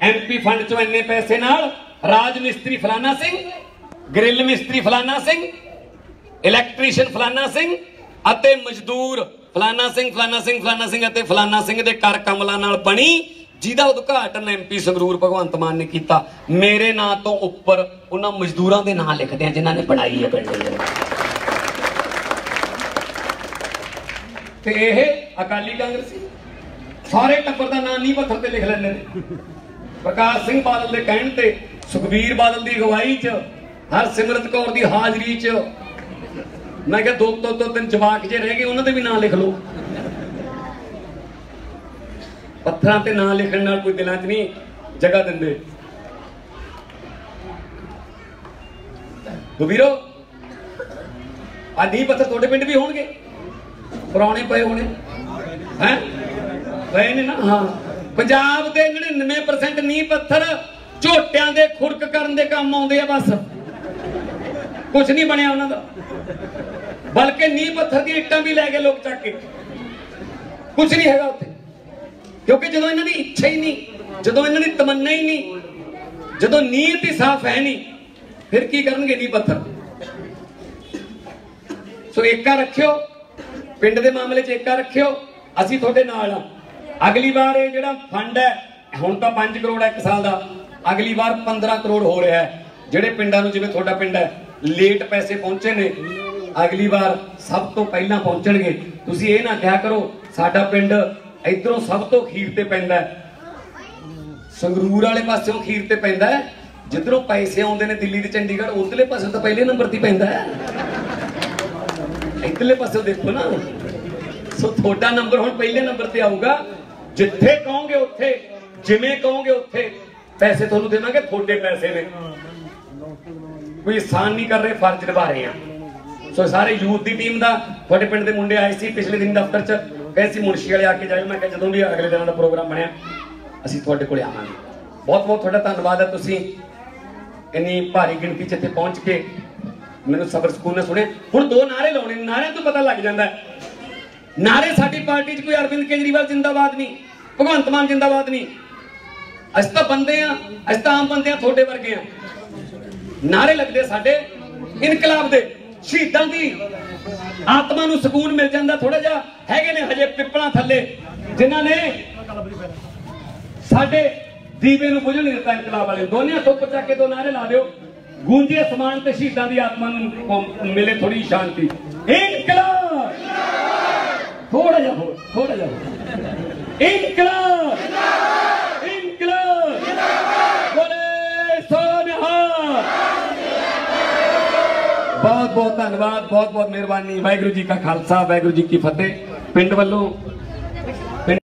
ਐਮਪੀ ਫੰਡ ਚੋਂ ਇੰਨੇ ਪੈਸੇ ਨਾਲ ਰਾਜ ਮਿਸਤਰੀ ਫਲਾਣਾ ਸਿੰਘ, ਗ੍ਰਿਲ ਮਿਸਤਰੀ ਫਲਾਣਾ ਸਿੰਘ, ਇਲੈਕਟ੍ਰੀਸ਼ੀਅਨ ਫਲਾਣਾ ਸਿੰਘ ਅਤੇ ਮਜ਼ਦੂਰ ਫਲਾਣਾ ਸਿੰਘ ਫਲਾਣਾ ਸਿੰਘ ਫਲਾਣਾ ਸਿੰਘ ਅਤੇ ਫਲਾਣਾ ਸਿੰਘ ਦੇ ਕਰ ਕਮਲਾਂ ਨਾਲ ਬਣੀ ਜਿਹਦਾ ਉਦਘਾਟਨ ਐਮਪੀ ਸੰਗਰੂਰ ਭਗਵੰਤ ਮਾਨ ਨੇ ਕੀਤਾ। ਮੇਰੇ ਨਾਂ ਤੋਂ ਉੱਪਰ ਉਹਨਾਂ ਮਜ਼ਦੂਰਾਂ ਦੇ ਨਾਂ ਲਿਖਦੇ ਆ ਜਿਨ੍ਹਾਂ ਨੇ ਬਣਾਈ ਹੈ ਬਿਲਡਿੰਗ ਤੇ ਇਹ ਅਕਾਲੀ ਕਾਂਗਰਸੀ ਸਾਰੇ ਟੱਬਰ ਦਾ ਨਾਂ ਨਹੀਂ ਪੱਥਰ ਤੇ ਲਿਖ ਲੈਂਦੇ ਨੇ। ਪ੍ਰਕਾਸ਼ ਸਿੰਘ ਬਾਦਲ ਦੇ ਕਹਿਣ ਤੇ, ਸੁਖਬੀਰ ਬਾਦਲ ਦੀ ਅਗਵਾਈ 'ਚ, ਹਰਸਿਮਰਤ ਕੌਰ ਦੀ ਹਾਜ਼ਰੀ 'ਚ। ਮੈਂ ਕਿਹਾ ਦੋ ਦੋ ਦੋ ਤਿੰਨ ਜਵਾਕ ਜੇ ਰਹਿ ਗਏ, ਉਹਨਾਂ ਦੇ ਵੀ ਨਾਂ ਲਿਖ ਲਓ। ਪੱਥਰਾਂ ਤੇ ਨਾਂ ਲਿਖਣ ਨਾਲ ਕੋਈ ਦਿਲਾਂ 'ਚ ਨਹੀਂ ਜਗ੍ਹਾ ਦਿੰਦੇ। ਵੀਰੋ ਆ ਨੀਂਹ ਪੱਥਰ ਤੁਹਾਡੇ ਪਿੰਡ ਵੀ ਹੋਣਗੇ? ਪੁਰਾਣੇ ਪਏ ਹੋਣੇ। ਹੈ? ਪਏ ਨੇ ਨਾ? ਹਾਂ। ਪੰਜਾਬ ਦੇ 99% ਨੀਂਹ ਪੱਥਰ ਝੋਟਿਆਂ ਦੇ ਖੁਰਕ ਕਰਨ ਦੇ ਕੰਮ ਆਉਂਦੇ ਆ ਬਸ। ਕੁਝ ਨਹੀਂ ਬਣਿਆ ਉਹਨਾਂ ਦਾ। ਬਲਕਿ ਨੀਂਹ ਪੱਥਰ ਦੀਆਂ ਇੱਟਾਂ ਵੀ ਲੈ ਗਏ ਲੋਕ ਚੱਕ ਕੇ। ਕੁਝ ਨਹੀਂ ਹੈਗਾ ਉੱਥੇ। ਕਿਉਂਕਿ ਜਦੋਂ ਇਹਨਾਂ ਦੀ ਇੱਛਾ ਹੀ ਨਹੀਂ, ਜਦੋਂ ਇਹਨਾਂ ਦੀ ਤਮੰਨਾ ਹੀ ਨਹੀਂ, ਜਦੋਂ ਨੀਅਤ ਹੀ ਸਾਫ਼ ਹੈ ਨਹੀਂ, ਫਿਰ ਕੀ ਕਰਨਗੇ ਨੀਂਹ ਪੱਥਰ? ਸੋ ਏਕਾ ਰੱਖਿਓ, ਪਿੰਡ ਦੇ ਮਾਮਲੇ 'ਚ ਏਕਾ ਰੱਖਿਓ, ਅਸੀਂ ਤੁਹਾਡੇ ਨਾਲ ਆ ਅਗਲੀ ਵਾਰ ਇਹ ਜਿਹੜਾ ਫੰਡ ਹੈ, ਹੁਣ ਤਾਂ 5 ਕਰੋੜ ਹੈ ਇੱਕ ਸਾਲ ਦਾ, ਅਗਲੀ ਵਾਰ 15 ਕਰੋੜ ਹੋ ਰਿਹਾ ਹੈ। ਜਿਹੜੇ ਪਿੰਡਾਂ ਨੂੰ, ਜਿਵੇਂ ਤੁਹਾਡਾ ਪਿੰਡ ਹੈ, ਲੇਟ ਪੈਸੇ ਪਹੁੰਚੇ ਨੇ, ਅਗਲੀ ਵਾਰ ਸਭ ਤੋਂ ਪਹਿਲਾਂ ਪਹੁੰਚਣਗੇ। ਤੁਸੀਂ ਇਹ ਨਾ ਕਿਹਾ ਕਰੋ, ਸਾਡਾ ਪਿੰਡ ਇਧਰੋਂ ਸਭ ਤੋਂ ਖੀਰ ਤੇ ਪੈਂਦਾ ਸੰਗਰੂਰ ਵਾਲੇ ਪਾਸਿਓਂ ਖੀਰ ਤੇ ਪੈਂਦਾ ਜਿੱਧਰੋਂ ਪੈਸੇ ਆਉਂਦੇ ਨੇ ਦਿੱਲੀ ਤੇ ਚੰਡੀਗੜ੍ਹ, ਉਧਰਲੇ ਪਾਸੇ ਤਾਂ ਪਹਿਲੇ ਨੰਬਰ ਤੇ ਪੈਂਦਾ ਇਧਰਲੇ ਪਾਸੇ ਦੇਖੋ ਨਾ। ਸੋ ਤੁਹਾਡਾ ਨੰਬਰ ਹੁਣ ਪਹਿਲੇ ਨੰਬਰ ਤੇ ਆਊਗਾ। ਜਿੱਥੇ ਕਹੋਗੇ ਉੱਥੇ, ਜਿਵੇਂ ਕਹੋਗੇ ਉੱਥੇ, ਪੈਸੇ ਤੁਹਾਨੂੰ ਦੇਵਾਂਗੇ, ਤੁਹਾਡੇ ਪੈਸੇ ਨੇ। ਕੋਈ ਆਸਾਨ ਨਹੀਂ ਕਰ ਰਹੇ, ਫਰਜ਼ ਨਿਭਾ ਰਹੇ ਆ। ਸੋ ਸਾਰੇ ਯੂਥ ਦੀ ਟੀਮ ਦਾ, ਤੁਹਾਡੇ ਪਿੰਡ ਦੇ ਮੁੰਡੇ ਆਏ ਸੀ ਪਿਛਲੇ ਦਿਨ ਦਫ਼ਤਰ 'ਚ। ਕਹੇ ਸੀ ਮੁਨਸ਼ੀ ਵਾਲੇ ਆ ਕੇ ਜਾਇਓ। ਮੈਂ ਕਿਹਾ ਜਦੋਂ ਵੀ ਅਗਲੇ ਦਿਨਾਂ ਦਾ ਪ੍ਰੋਗਰਾਮ ਬਣਿਆ ਅਸੀਂ ਤੁਹਾਡੇ ਕੋਲੇ ਆਵਾਂਗੇ। ਬਹੁਤ ਬਹੁਤ ਤੁਹਾਡਾ ਧੰਨਵਾਦ ਹੈ ਤੁਸੀਂ ਇੰਨੀ ਭਾਰੀ ਗਿਣਤੀ 'ਚ ਇੱਥੇ ਪਹੁੰਚ ਕੇ ਮੈਨੂੰ ਸਬਰ ਸਕੂਨ ਨਾਲ ਸੁਣਿਆ। ਹੁਣ ਦੋ ਨਾਰੇ ਲਾਉਣੇ ਨੇ, ਨਾਰਿਆਂ ਤੋਂ ਪਤਾ ਲੱਗ ਜਾਂਦਾ ਹੈ। ਨਾਰੇ ਸਾਡੀ ਪਾਰਟੀ 'ਚ ਕੋਈ ਅਰਵਿੰਦ ਕੇਜਰੀਵਾਲ ਜਿੰਦਾਬਾਦ ਨਹੀਂ ਭਗਵੰਤ ਮਾਨ ਜਿੰਦਾਬਾਦ ਨਹੀਂ। ਅਸੀਂ ਤਾਂ ਬੰਦੇ ਆ ਅਸੀਂ ਤਾਂ ਆਮ ਬੰਦੇ ਆ ਤੁਹਾਡੇ ਵਰਗੇ ਆ ਨਾਰੇ ਲੱਗਦੇ ਸਾਡੇ ਇਨਕਲਾਬ ਦੇ। ਸ਼ਹੀਦਾਂ ਦੀ ਆਤਮਾ ਨੂੰ ਸਕੂਨ ਮਿਲ ਜਾਂਦਾ ਥੋੜਾ ਜਿਹਾ। ਹੈਗੇ ਨੇ ਹਜੇ ਪਿੱਪਲਾਂ ਥੱਲੇ, ਜਿਨ੍ਹਾਂ ਨੇ ਸਾਡੇ ਦੀਵੇ ਨੂੰ ਬੁਝਣ ਨਹੀਂ ਦਿੱਤਾ ਇਨਕਲਾਬ ਵਾਲੇ ਦੋਨੇ ਹੱਥੋਂ ਚੱਕ ਕੇ ਦੋ ਨਾਰੇ ਲਾ ਦਿਓ। ਗੂੰਜੇ ਅਸਮਾਨ ਤੇ ਸ਼ਹੀਦਾਂ ਦੀ ਆਤਮਾ ਨੂੰ ਮਿਲੇ ਥੋੜੀ ਸ਼ਾਂਤੀ। ਇਨਕਲਾਬ! ਥੋੜਾ ਜਿਹਾ ਹੋਰ ਥੋੜਾ ਜਿਹਾ ਹੋਰ। ਇਨਕਲਾਬ! ਇਨਕਲਾਬ! ਬੋਲੇ ਸੋਨਹਾ ਬਹੁਤ ਬਹੁਤ ਧੰਨਵਾਦ ਬਹੁਤ ਬਹੁਤ ਮਿਹਰਬਾਨੀ। ਵਾਹਿਗੁਰੂ ਜੀ ਕਾ ਖਾਲਸਾ, ਵਾਹਿਗੁਰੂ ਜੀ ਕੀ ਫਤਿਹ। ਪਿੰਡ ਵੱਲੋਂ